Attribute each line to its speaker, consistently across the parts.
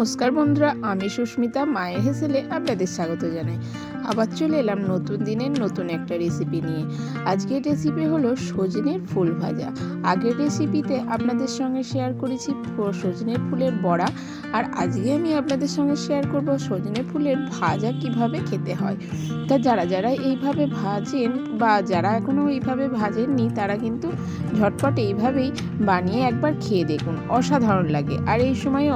Speaker 1: নমস্কার বন্ধুরা আমি সুস্মিতা মায়ের হেসেলে আপনাদের স্বাগত জানাই। আবার চলে এলাম নতুন দিনের নতুন একটা রেসিপি নিয়ে। আজকের রেসিপি হলো সজনের ফুল ভাজা। আগের রেসিপিতে আপনাদের সঙ্গে শেয়ার করেছি সজনের ফুলের বড়া। আর আজকে আমি আপনাদের সঙ্গে শেয়ার করব সজনের ফুলের ভাজা কীভাবে খেতে হয়। তা যারা যারা এইভাবে ভাজেন বা যারা এখনও এইভাবে ভাজেননি, তারা কিন্তু ঝটপট এইভাবেই বানিয়ে একবার খেয়ে দেখুন। অসাধারণ লাগে। আর এই সময়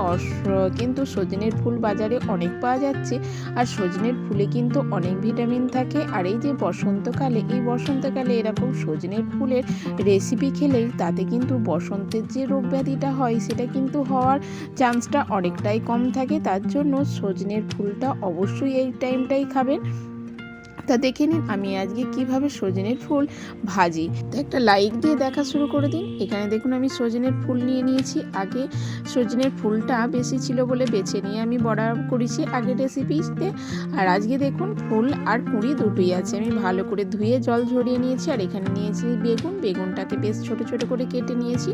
Speaker 1: কিন্তু সজনের ফুল বাজারে অনেক পাওয়া যাচ্ছে। আর সজনের ফুলে কিন্তু অনেক ভিটামিন থাকে। আর এই যে বসন্তকালে, এই বসন্তকালে এরকম সজনের ফুলের রেসিপি খেলে তাতে কিন্তু বসন্তের যে রোগ ব্যাধিটা হয়, সেটা কিন্তু হওয়ার চান্সটা অনেকটাই কম থাকে। তার জন্য সজনের ফুলটা অবশ্যই এই টাইমটাই খাবেন। তা দেখে নিন আমি আজকে কীভাবে সজনের ফুল ভাজি। তো একটা লাইক দিয়ে দেখা শুরু করে দিন। এখানে দেখুন আমি সজনের ফুল নিয়ে নিয়েছি। আগে সজনের ফুলটা বেশি ছিল বলে বেছে নিয়ে আমি বড়া করেছি আগের রেসিপিতে। আর আজকে দেখুন ফুল আর কুঁড়ি দুটোই আছে। আমি ভালো করে ধুয়ে জল ঝরিয়ে নিয়েছি আর এখানে নিয়েছি বেগুন। বেগুনটাকে বেশ ছোট ছোট করে কেটে নিয়েছি।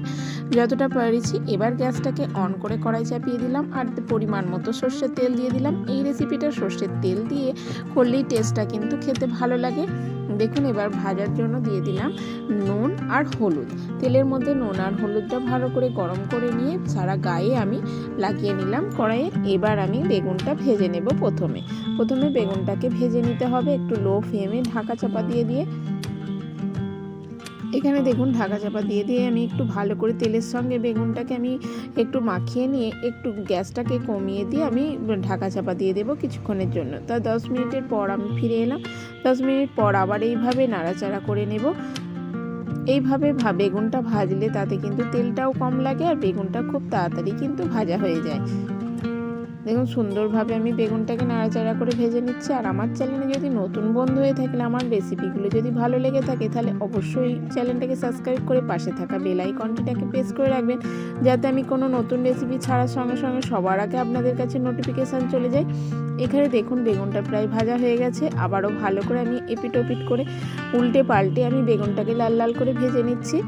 Speaker 1: যতটা পেরেছি এবার গ্যাসটাকে অন করে কড়াই চাপিয়ে দিলাম। আর পরিমাণ মতো সর্ষের তেল দিয়ে দিলাম। এই রেসিপিটা সর্ষের তেল দিয়ে করলেই টেস্টটা কিন্তু খেতে ভালো লাগে। দেখুন, এবার ভাজার জন্য দিয়ে দিলাম নুন আর হলুদ। তেলের মধ্যে নুন আর হলুদটা ভালো করে গরম করে নিয়ে সারা গায়ে আমি লাগিয়ে নিলাম কড়াইয়ে। এবার আমি বেগুনটা ভেজে নেব প্রথমে। প্রথমে বেগুনটাকে ভেজে নিতে হবে একটু লো ফ্লেমে ঢাকা চাপা দিয়ে দিয়ে। এখানে দেখুন ঢাকা চাপা দিয়ে দিয়ে আমি একটু ভালো করে তেলের সঙ্গে বেগুনটাকে আমি একটু মাখিয়ে নিয়ে একটু গ্যাসটাকে কমিয়ে দিয়ে আমি ঢাকা চাপা দিয়ে দেবো কিছুক্ষণের জন্য। তা দশ মিনিটের পর আমি ফিরে এলাম। দশ মিনিট পর আবার এইভাবে নাড়াচাড়া করে নেব। এইভাবে বেগুনটা ভাজলে তাতে কিন্তু তেলটাও কম লাগে আর বেগুনটা খুব তাড়াতাড়ি কিন্তু ভাজা হয়ে যায়। দেখুন, সুন্দরভাবে আমি বেগুনটাকে নাড়াচাড়া করে ভেজে নিচ্ছি। আর আমার চ্যানেলে যদি নতুন বন্ধু হয়ে থাকলে আমার রেসিপিগুলো যদি ভালো লেগে থাকে, তাহলে অবশ্যই চ্যানেলটাকে সাবস্ক্রাইব করে পাশে থাকা বেল আইকনটিটাকে প্রেস করে রাখবেন, যাতে আমি কোনো নতুন রেসিপি ছাড়ার সঙ্গে সঙ্গে সবার আগে আপনাদের কাছে নোটিফিকেশান চলে যায়। এখানে দেখুন, বেগুনটা প্রায় ভাজা হয়ে গেছে। আবারও ভালো করে আমি এপিট ওপিট করে উল্টে পাল্টে আমি বেগুনটাকে লাল লাল করে ভেজে নিচ্ছি।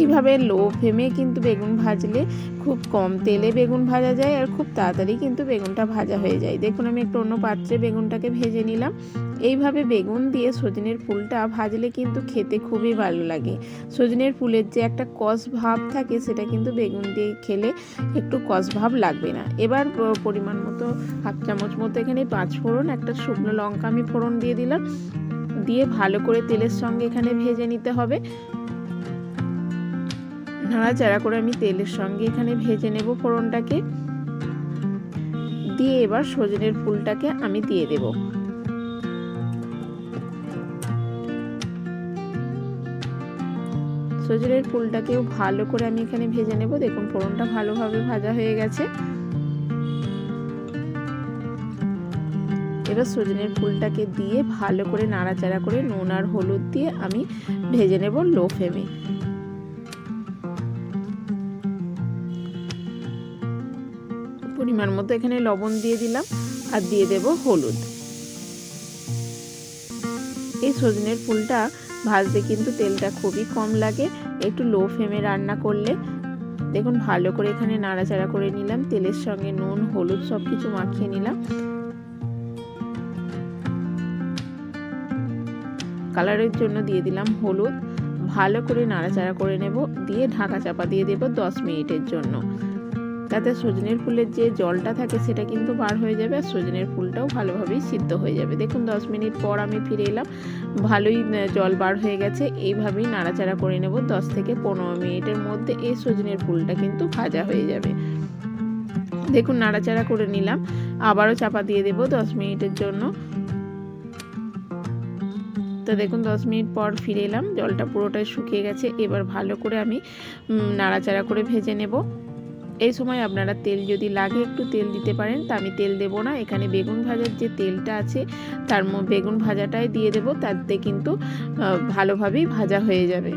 Speaker 1: এইভাবে লো ফ্লেমে কিন্তু বেগুন ভাজলে খুব কম তেলে বেগুন ভাজা যায় আর খুব তাড়াতাড়ি কিন্তু বেগুনটা ভাজা হয়ে যায়। দেখুন, আমি একটু অন্য পাত্রে বেগুনটাকে ভেজে নিলাম। এইভাবে বেগুন দিয়ে সজনের ফুলটা ভাজলে কিন্তু খেতে খুবই ভালো লাগে। সজনের ফুলের যে একটা কষ ভাব থাকে, সেটা কিন্তু বেগুন দিয়ে খেলে একটু কষ ভাব লাগবে না। এবার পরিমাণ মতো হাফ চামচ মতো এখানে পাঁচ ফোড়ন, একটা শুকনো লঙ্কা আমি ফোড়ন দিয়ে দিলাম। দিয়ে ভালো করে তেলের সঙ্গে এখানে ভেজে নিতে হবে। নাড়াচাড়া করে আমি তেলের সঙ্গে এখানে ভেজে নেব ফোড়নটাকে। দিয়ে এবার সজনের ফুলটাকে আমি দিয়ে দেব। সজনের ফুলটাকেও ভালো করে আমি এখানে ভেজে নেব। দেখুন, ফোড়নটা ভালোভাবে ভাজা হয়ে গেছে। এবার সজনের ফুলটাকে দিয়ে ভালো করে নাড়াচাড়া করে নুন আর হলুদ দিয়ে আমি ভেজে নেব লো ফ্লেমে। পরিমাণ মতো এখানে লবণ দিয়ে দিলাম আর দিয়ে দেব হলুদ। এই সজনের ফুলটা ভাজতে কিন্তু তেলটা খুবই কম লাগে একটু লো ফ্লেমে রান্না করলে। দেখুন ভালো করে এখানে নাড়াচাড়া করে নিলাম তেলের সঙ্গে নুন হলুদ সব কিছু মাখিয়ে নিলাম। কালারের জন্য দিয়ে দিলাম হলুদ ভালো করে নাড়াচাড়া করে নেব দিয়ে ঢাকা চাপা দিয়ে দেব দশ মিনিটের জন্য। তাতে সজনের ফুলের যে জলটা থাকে সেটা কিন্তু বার হয়ে যাবে আর সজনের ফুলটাও ভালোভাবেই সিদ্ধ হয়ে যাবে। দেখুন, দশ মিনিট পর আমি ফিরে এলাম। ভালোই জল বার হয়ে গেছে। এইভাবেই নাড়াচাড়া করে নেব দশ থেকে পনেরো মিনিটের মধ্যে। এই সজনের ফুলটা কিন্তু ভাজা হয়ে যাবে। দেখুন, নাড়াচাড়া করে নিলাম। আবারও চাপা দিয়ে দেব দশ মিনিটের জন্য। তো দেখুন, দশ মিনিট পর ফিরে এলাম। জলটা পুরোটাই শুকিয়ে গেছে। এবার ভালো করে আমি নাড়াচাড়া করে ভেজে নেব। এই সময় আপনারা তেল যদি লাগে একটু তেল দিতে পারেন, তা আমি তেল দেব না। এখানে বেগুন ভাজার যে তেলটা আছে, তার বেগুন ভাজাটাই দিয়ে দেব, তাতে কিন্তু ভালোভাবেই ভাজা হয়ে যাবে।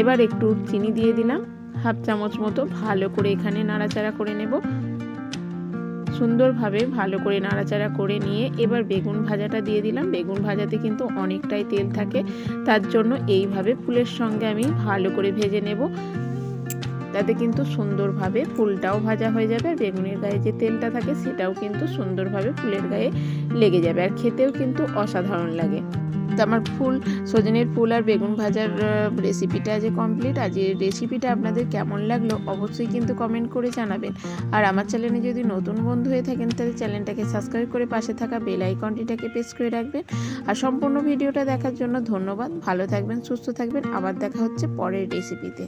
Speaker 1: এবার একটু চিনি দিয়ে দিলাম, হাফ চামচ মতো ভালো করে এখানে নাড়াচাড়া করে নেব। সুন্দরভাবে ভালো করে নাড়াচাড়া করে নিয়ে এবার বেগুন ভাজাটা দিয়ে দিলাম। বেগুন ভাজাতে কিন্তু অনেকটাই তেল থাকে, তার জন্য এইভাবে ফুলের সঙ্গে আমি ভালো করে ভেজে নেব। তাতে কিন্তু সুন্দরভাবে ফুলটাও ভাজা হয়ে যাবে, আর বেগুনের গায়ে যে তেলটা থাকে সেটাও কিন্তু সুন্দরভাবে ফুলের গায়ে লেগে যাবে, আর খেতেও কিন্তু অসাধারণ লাগে। তো আমার ফুল, সজনের ফুল আর বেগুন ভাজার রেসিপিটা যে কমপ্লিট আজ এই রেসিপিটা আপনাদের কেমন লাগল অবশ্যই কিন্তু কমেন্ট করে জানাবেন। আর আমার চ্যানেলে যদি নতুন বন্ধু হয়ে থাকেন, তাহলে চ্যানেলটাকে সাবস্ক্রাইব করে পাশে থাকা বেল আইকনটিটাকে প্রেস করে রাখবেন। আর সম্পূর্ণ ভিডিওটা দেখার জন্য ধন্যবাদ, ভালো থাকবেন, সুস্থ থাকবেন, আবার দেখা হচ্ছে পরের রেসিপিতে